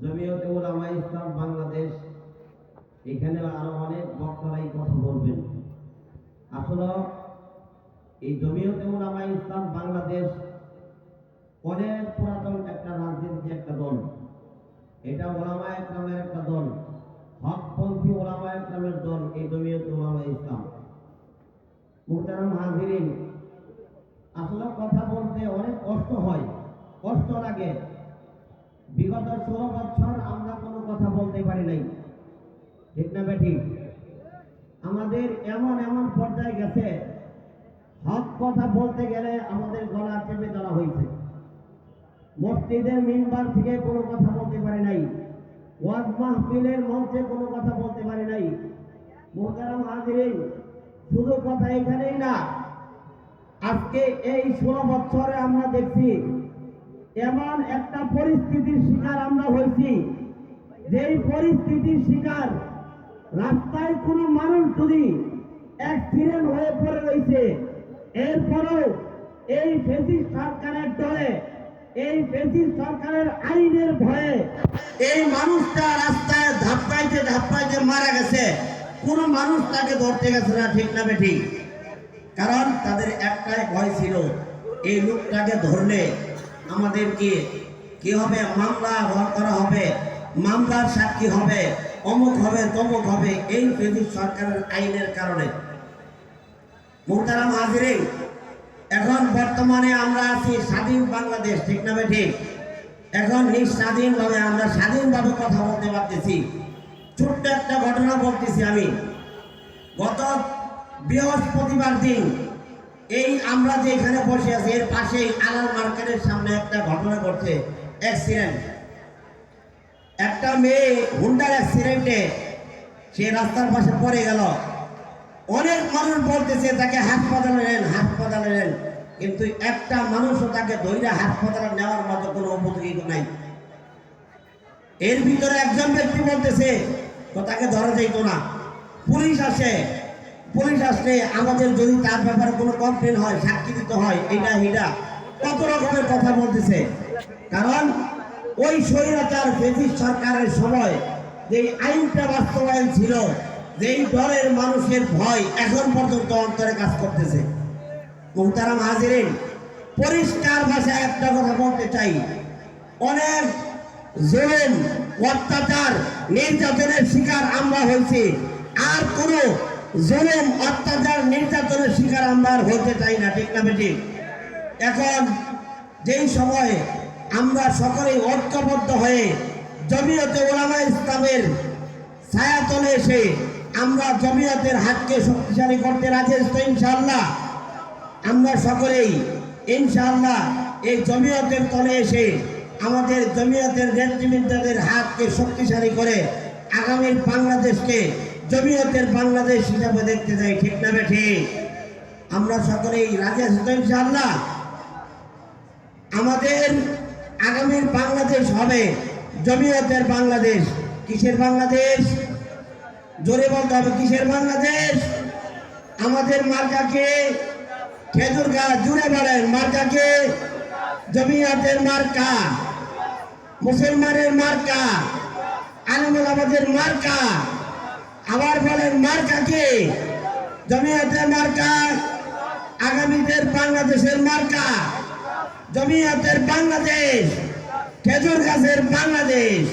জমিয়তে ওলামা ইসলাম বাংলাদেশ এখানে আরও অনেক বক্তারাই কথা বলবেন। আসলে এই জমিয়তে ওলামা ইসলাম বাংলাদেশ অনেক পুরাতন একটা রাজনীতি একটা দল। এটা ওলামা একরামের একটা দল, হকপন্থী ওলামা একরামের দল এই জমিয়তে ওলামা ইসলাম। মুহতারাম হাজিরিন, আসলে কথা বলতে অনেক কষ্ট হয়, কষ্ট লাগে। বিগত ষোলো বছর আমরা কোনো কথা বলতে পারি নাই। ঠিক না বেঠিক আমাদের এমন এমন পর্যায়ে গেছে, হক কথা বলতে গেলে আমাদের গলা চেপে ধরা হয়েছে। মসজিদের মিম্বার থেকে কোনো কথা বলতে পারি নাই। ওয়াজ মাহফিলের মঞ্চে কোনো কথা বলতে পারি নাই। মোহতারাম হাজিরিন, শুধু কথা এখানেই না, আজকে এই ষোলো বছরে আমরা দেখছি এমন একটা পরিস্থিতির শিকার আমরা হয়েছি। যেই পরিস্থিতির শিকার রাস্তায় কোনো মানুষ যদি অ্যাক্সিডেন্ট হয়ে পড়ে রয়েছে, এরপরেও এই ফেসিস সরকারের দলে, এই ফেসিস সরকারের আইনের ভয়ে এই মানুষটা রাস্তায় ধাপ্পাইতে ধাপ্পাইতে মারা গেছে। কোনো মানুষ তাকে ধরতে গেছে না, ঠিক না বেঠিক। কারণ তাদের একটাই ভয় ছিল, এই লোকটাকে ধরলে আমাদেরকে কি হবে? মামলা করা হবে। মামলার সাক্ষী হবে। অমুক হবে, তমুক হবে। এই ব্রিটিশ সরকারের আইনের কারণে। মোহতারাম হাজিরে। এখন বর্তমানে আমরা আছি স্বাধীন বাংলাদেশ, ঠিক না ঠিক। এখন নিঃস্বাধীনভাবে আমরা স্বাধীনভাবে কথা বলতে পারতেছি। ছোট্ট একটা ঘটনা বলতেছি আমি। গত বৃহস্পতিবার দিন এই আমরা যে এখানে বসে আছি, এর পাশেই আলাল মার্কেটের সামনে একটা ঘটনা ঘটছে অ্যাক্সিডেন্ট একটা মেয়ে হুন্ডার অ্যাক্সিডেন্টে সে রাস্তার পাশে পড়ে গেল। অনেক মানুষ বলতেছে, তাকে হাসপাতালে নেন হাসপাতালে নেন। কিন্তু একটা মানুষও তাকে ধৈর্য হাসপাতালে নেওয়ার মতো কোনো উপযোগী নাই। এর ভিতরে একজন ব্যক্তি বলতেছে, তো তাকে ধরা যাইতো না। পুলিশ আসে। পুলিশ আসলে আমাদের যদি তার ব্যাপারে কোনো কমপ্লেন হয়, সাক্ষী দিতে হয়, এটা এটা, কত রকমের কথা বলতেছে। কারণ ওই স্বৈরাচার ব্রিটিশ সরকারের সময় যে আইনটা বাস্তবায়ন ছিল, যেই দলের মানুষের ভয় এখন পর্যন্ত অন্তরে কাজ করতেছে। মুহতারাম হাজিরিন, পরিষ্কার ভাষায় একটা কথা বলতে চাই। অনেক জুলুম, অত্যাচার, নির্যাতনের শিকার আমরা হয়েছি। আর কোনো জুলুম অত্যাচার, নির্যাতনের শিকার আমরা হতে চাই না, ঠিক না বেটি? এখন যেই সময় আমরা সকলেই ঐক্যবদ্ধ হয়ে জমিয়তে ওলামা ইসলামের ছায়াতলে এসে আমরা জমিয়তের হাতকে শক্তিশালী করতে রাজি তো ইনশাআল্লাহ? আমরা সকলেই ইনশাআল্লাহ এই জমিয়তের তলে এসে আমাদের জমিয়তের নেতৃবৃন্দদের হাতকে শক্তিশালী করে আগামীর বাংলাদেশকে জমিয়তের বাংলাদেশ হিসাবে দেখতে চাই ঠিক না বেঠি আমরা সকলেই রাজি আছি তো ইনশাআল্লাহ। আমাদের আগামীর বাংলাদেশ হবে জমিয়তের বাংলাদেশ। কিসের বাংলাদেশ? জোরে বলতে হবে, কিসের বাংলাদেশ? আমাদের মার্কাকে খেজুর গাছ, জুড়ে বলেন মার্কাকে জমিয়াতের মার্কা, মুসলমানের মার্কা, আলমুল মার্কা। মার্কাকে জমিয়াতের মার্কা আগামীদের বাংলাদেশের মার্কা। জমিয়াতের বাংলাদেশ খেজুর গাছের বাংলাদেশ।